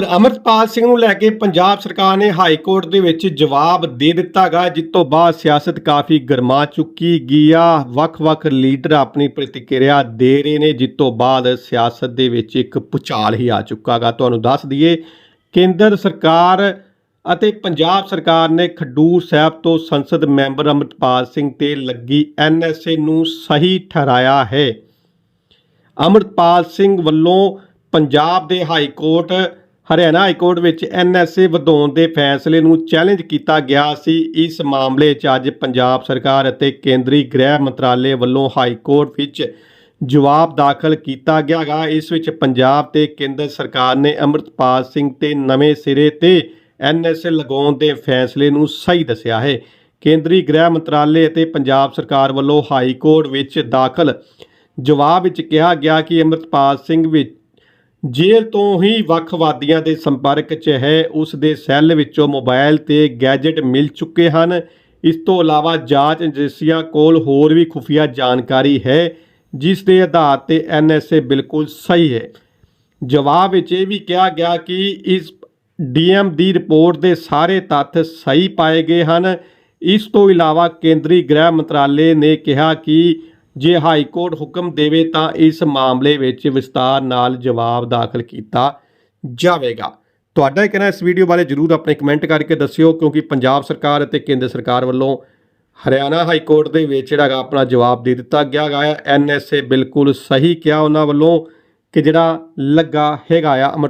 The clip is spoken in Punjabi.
ਪਰ ਸਿੰਘ ਨੂੰ ਲੈ ਕੇ ਪੰਜਾਬ ਸਰਕਾਰ ਨੇ ਹਾਈ ਕੋਰਟ ਦੇ ਵਿੱਚ ਜਵਾਬ ਦੇ ਦਿੱਤਾ ਗਾ ਜਿਸ ਤੋਂ ਬਾਅਦ ਸਿਆਸਤ ਕਾਫੀ ਗਰਮਾ ਚੁੱਕੀ ਗਈ ਆ। ਵੱਖ-ਵੱਖ ਲੀਡਰ ਆਪਣੀ ਪ੍ਰਤੀਕਿਰਿਆ ਦੇ ਰਹੇ ਨੇ, ਜਿਸ ਤੋਂ ਬਾਅਦ ਸਿਆਸਤ ਦੇ ਵਿੱਚ ਇੱਕ ਪੁਚਾਲ ਹੀ ਆ ਚੁੱਕਾ ਗਾ ਤੁਹਾਨੂੰ ਦੱਸ ਦਈਏ, ਕੇਂਦਰ ਸਰਕਾਰ ਅਤੇ ਪੰਜਾਬ ਸਰਕਾਰ ਨੇ ਖਡੂਰ ਸਾਹਿਬ ਤੋਂ ਸੰਸਦ ਮੈਂਬਰ ਅਮਰਪਾਲ ਸਿੰਘ ਤੇ ਲੱਗੀ ਐਨਐਸਏ ਨੂੰ ਸਹੀ ਠਹਿਰਾਇਆ ਹੈ। ਅਮਰਪਾਲ ਸਿੰਘ ਵੱਲੋਂ ਪੰਜਾਬ ਦੇ high court Haryana high court ਵਿੱਚ ਐਨਐਸਏ ਵਧਾਉਣ ਦੇ ਫੈਸਲੇ ਨੂੰ ਚੈਲੰਜ ਕੀਤਾ ਗਿਆ ਸੀ। ਇਸ ਮਾਮਲੇ 'ਚ ਅੱਜ ਪੰਜਾਬ ਸਰਕਾਰ ਅਤੇ ਕੇਂਦਰੀ ਗ੍ਰਹਿ ਮੰਤਰਾਲੇ ਵੱਲੋਂ ਹਾਈ ਕੋਰਟ ਵਿੱਚ ਜਵਾਬ ਦਾਖਲ ਕੀਤਾ ਗਿਆ ਗਾ। ਇਸ ਵਿੱਚ ਪੰਜਾਬ ਤੇ ਕੇਂਦਰ ਸਰਕਾਰ ਨੇ ਅਮਰਪਾਲ ਸਿੰਘ ਤੇ ਨਵੇਂ ਸਿਰੇ ਤੇ ਐਨਐਸਏ ਲਗਾਉਣ ਦੇ ਫੈਸਲੇ ਨੂੰ ਸਹੀ ਦੱਸਿਆ ਹੈ। ਕੇਂਦਰੀ ਗ੍ਰਹਿ ਮੰਤਰਾਲੇ ਅਤੇ ਪੰਜਾਬ ਸਰਕਾਰ ਵੱਲੋਂ ਹਾਈ ਕੋਰਟ ਵਿੱਚ ਦਾਖਲ ਜਵਾਬ ਵਿੱਚ ਕਿਹਾ ਗਿਆ ਕਿ ਅਮਰਪਾਲ ਸਿੰਘ ਵਿੱਚ ਜੇਲ੍ਹ ਤੋਂ ਹੀ ਵੱਖਵਾਦੀਆਂ ਦੇ ਸੰਪਰਕ 'ਚ ਹੈ। ਉਸ ਦੇ ਸੈੱਲ ਵਿੱਚੋਂ ਮੋਬਾਈਲ ਤੇ ਗੈਜਟ ਮਿਲ ਚੁੱਕੇ ਹਨ। ਇਸ ਤੋਂ ਇਲਾਵਾ ਜਾਂਚ ਏਜੰਸੀਆਂ ਕੋਲ ਹੋਰ ਵੀ ਖੁਫੀਆ ਜਾਣਕਾਰੀ ਹੈ, ਜਿਸ ਦੇ ਆਧਾਰ ਤੇ ਐਨਐਸਏ ਬਿਲਕੁਲ ਸਹੀ ਹੈ। ਜਵਾਬ ਵਿੱਚ ਇਹ ਵੀ ਕਿਹਾ ਗਿਆ ਕਿ ਇਸ ਡੀਐਮ ਦੀ ਰਿਪੋਰਟ ਦੇ ਸਾਰੇ ਤੱਥ ਸਹੀ ਪਾਏ ਗਏ ਹਨ। ਇਸ ਤੋਂ ਇਲਾਵਾ ਕੇਂਦਰੀ ਗ੍ਰਹਿ ਮੰਤਰਾਲੇ ਨੇ ਕਿਹਾ ਕਿ ਜੇ ਹਾਈ ਕੋਰਟ ਹੁਕਮ ਦੇਵੇ ਤਾਂ ਇਸ ਮਾਮਲੇ ਵਿੱਚ ਵਿਸਤਾਰ ਨਾਲ ਜਵਾਬ ਦਾਖਲ ਕੀਤਾ ਜਾਵੇਗਾ। ਤੁਹਾਡਾ ਇਹ ਕਹਿਣਾ ਇਸ ਵੀਡੀਓ ਬਾਰੇ ਜਰੂਰ ਆਪਣੇ ਕਮੈਂਟ ਕਰਕੇ ਦੱਸਿਓ, ਕਿਉਂਕਿ ਪੰਜਾਬ ਸਰਕਾਰ ਅਤੇ ਕੇਂਦਰ ਸਰਕਾਰ ਵੱਲੋਂ ਹਰਿਆਣਾ ਹਾਈ ਕੋਰਟ ਦੇ ਵਿੱਚ ਜਿਹੜਾ ਗਾ ਆਪਣਾ ਜਵਾਬ ਦੇ ਦਿੱਤਾ ਗਿਆ ਗਾ ਐਨਐਸਏ ਬਿਲਕੁਲ ਸਹੀ ਕਿਹਾ ਉਹਨਾਂ ਵੱਲੋਂ ਕਿ ਜਿਹੜਾ ਲੱਗਾ ਹੈਗਾ ਆ, ਅਮਰ